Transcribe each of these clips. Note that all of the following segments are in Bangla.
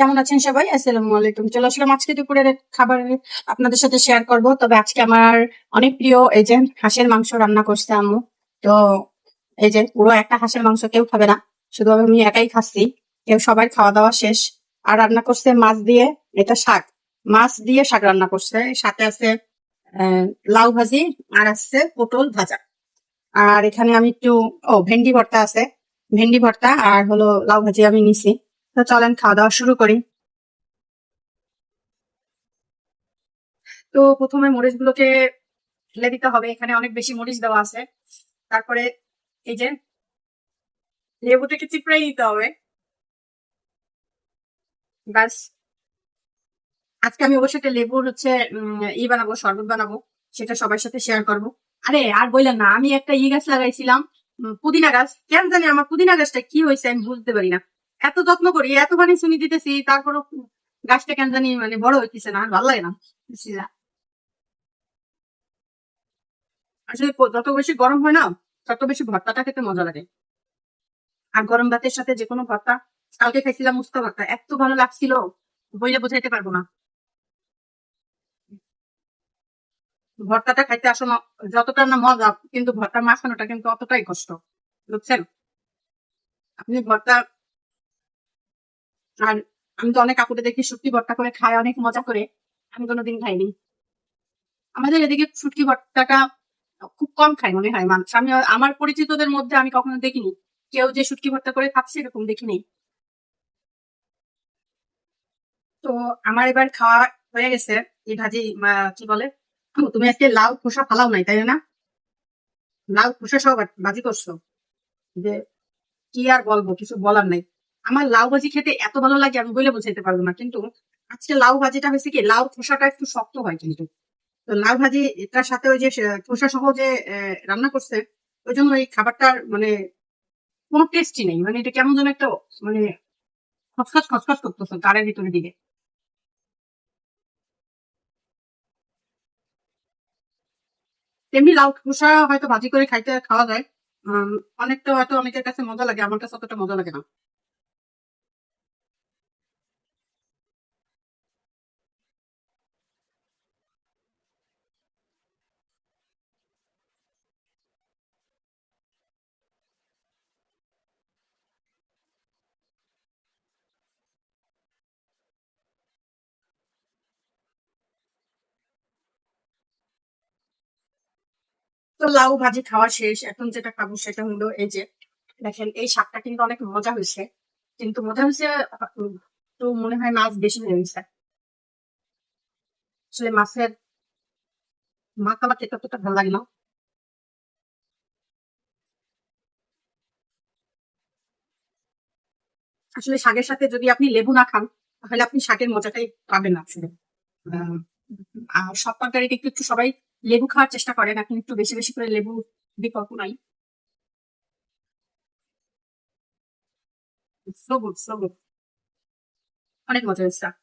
কেমন আছেন সবাই? আসসালামু আলাইকুম। চলে আসলাম আজকে দুপুরের খাবার আপনাদের সাথে শেয়ার করব। তবে আজকে আমার অনেক প্রিয় এই যে হাঁসের মাংস রান্না করছে আম্মু। তো এই যে পুরো একটা হাঁসের মাংস কেউ খাবে না। শুধু আমি একাই খাচ্ছি। কেউ সবাই খাওয়া দাওয়া শেষ। আর রান্না করছে মাছ দিয়ে এটা শাক। মাছ দিয়ে শাক রান্না করছে। সাথে আছে লাউ ভাজি আর আছে পটল ভাজা। আর এখানে আমি একটু, ও, ভেন্ডি ভর্তা আছে। ভেন্ডি ভর্তা আর হলো লাউ ভাজি আমি নিছি। তো চলেন, খাওয়া দাওয়া শুরু করি। তো প্রথমে মরিচ গুলোকে ঢেলে দিতে হবে, এখানে অনেক বেশি মরিচ দেওয়া আছে। তারপরে এই যে লেবুটাকে চিপড়াই দিতে হবে। ব্যাস। আজকে আমি অবশ্যই একটা লেবুর হচ্ছে ই বানাবো, শরবত বানাবো, সেটা সবার সাথে শেয়ার করব। আরে, আর বললেন না, আমি একটা ই গাছ লাগাইছিলাম পুদিনা গাছ। কেন জানি আমার পুদিনা গাছটা কি হয়েছে আমি বুঝতে পারি না। এত যত্ন করি এত পানি শুনি দিতেছি, তারপরও গাছটা কেন জানি মানে বড় হইতেছে না ভালো লাগে না আসলে যত বেশি গরম হয় না, তত বেশি ভর্তাটা খেতে মজা লাগে। আর গরম ভাতের সাথে যে কোনো ভর্তা, কালকে খাইছিলাম মুস্তা ভর্তা, এত ভালো লাগছিল, বইলে বোঝাইতে পারব না। ভর্তাটা খাইতে আসলে যতটা না মজা, কিন্তু ভর্তা মাখানোটা কিন্তু অতটাই কষ্ট, বুঝছেন? আপনি ভর্তা আর আমি তো অনেক কাকুরে দেখি শুটকি ভর্তা করে খায়, অনেক মজা করে। আমি কোনোদিন খাইনি। আমাদের এদিকে শুটকি ভর্তাটা খুব কম খাই মনে হয় মানুষ। আমি আমার পরিচিতদের মধ্যে আমি কখনো দেখিনি। কেউ যে শুটকি ভর্তা করে খাচ্ছে এরকম দেখিনি। তো আমার এবার খাওয়া হয়ে গেছে। এই ভাজি কি বলে? তুমি আজকে লাউ খোসা ফালাও নাই, তাই না? লাউ খোসা সব ভাজি করছ। যে কি আর বলব, কিছু বলার নাই। আমার লাউ ভাজি খেতে এত ভালো লাগে, আমি বলে বোঝাইতে পারব না। কিন্তু আজকে লাউ ভাজিটা হয়েছে কি লাউ খোসাটা একটু শক্ত হয় কিন্তু। তো লাউ ভাজি এটার সাথে ওই যে খোসা সহ যে রান্না করছে, ওই জন্য এই খাবারটার মানে কোনো টেস্টই নেই। মানে এটা কেমন যেন একটা মানে খসখস খসখস করতেছে গাড়ির ভিতরে দিকে তেমনি লাউ খোসা হয়তো ভাজি করে খাইতে খাওয়া যায়। অনেকটা হয়তো অনেকের কাছে মজা লাগে, আমার কাছে অতটা মজা লাগে না। তো লাউ ভাজি খাওয়া শেষ। এখন যেটা খাব সেটা হলো এই যে, দেখেন এই শাকটা কিন্তু অনেক মজা হয়েছে। কিন্তু মজা হয়েছে, তো মনে হয় মাছ বেশি হয়ে গেছে। আসলে মাছের মাছ আমার খেতে অতটা ভালো লাগে না। আসলে শাকের সাথে যদি আপনি লেবু না খান, তাহলে আপনি শাকের মজাটাই পাবেন আসলে। আর সব তরকারিতে একটু একটু সবাই লেবু খাওয়ার চেষ্টা করেন, এখন একটু বেশি বেশি করে লেবু বিকল্প নাই অনেক মজা হয়েছে আর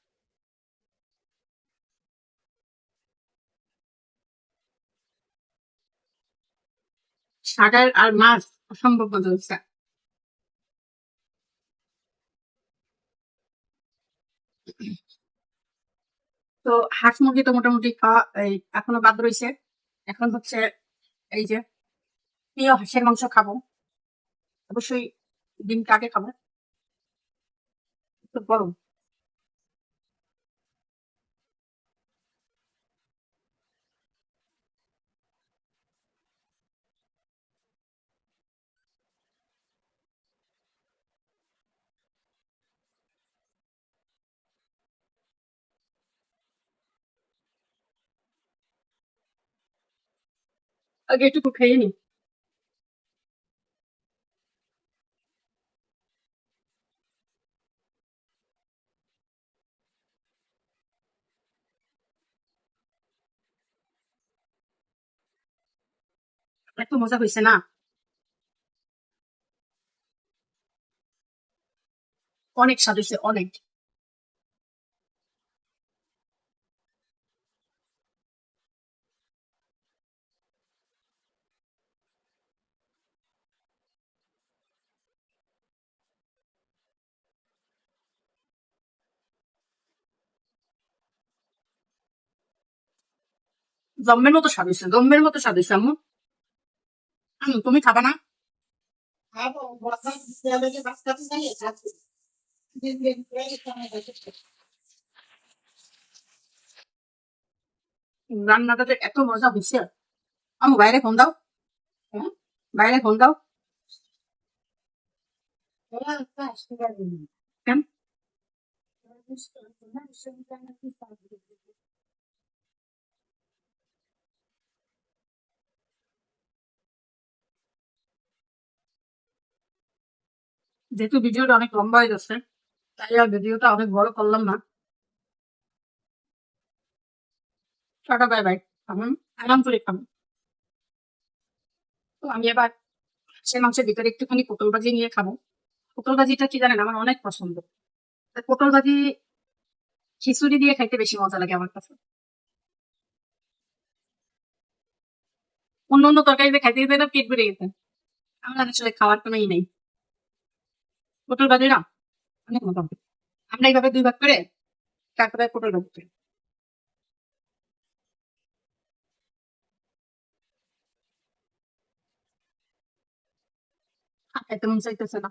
আর মাছ, অসম্ভব মজা হয়েছে তো হাঁস মুরগি তো মোটামুটি এই, এখনও বাদ রয়েছে এখন হচ্ছে এই যে প্রিয় হাঁসের মাংস খাব। অবশ্যই ডিমটা আগে খাব। গরম। আগে একটু খেয়ে নি এত মজা হয়েছে না? অনেক স্বাদ অনেক। জম্মের মতো স্বাদ হয়েছে জম্মের মতো স্বাদ হয়েছে আম্মু। তুমি খাবা না? রান্নাটা এত মজা হয়েছে আম্মু, বাইরে ফোন দাও। হ্যাঁ? বাইরে ফোন দাও। কেন? যেহেতু ভিডিওটা অনেক লম্বা হয়ে যাচ্ছে, তাই আর ভিডিওটা অনেক বড় করলাম না। টাটা, বাই বাই আমি আরাম করে খাব তো আমি এবার সে মাংসের ভিতরে একটুখানি পটল ভাজি নিয়ে খাব। পটল ভাজিটা কি জানেন, আমার অনেক পছন্দ। পটল ভাজি খিচুড়ি দিয়ে খাইতে বেশি মজা লাগে আমার কাছে। অন্য অন্য তরকারিতে খাইতে না পেট বেড়ে গেছে। আমার আসলে খাওয়ার কোনো ই নেই। পটল বাজে না? অনেক মজা। আমরা এইভাবে দুই ভাগ করে তারপরে পটল ভাজি করি এত মন চাইতেছে না।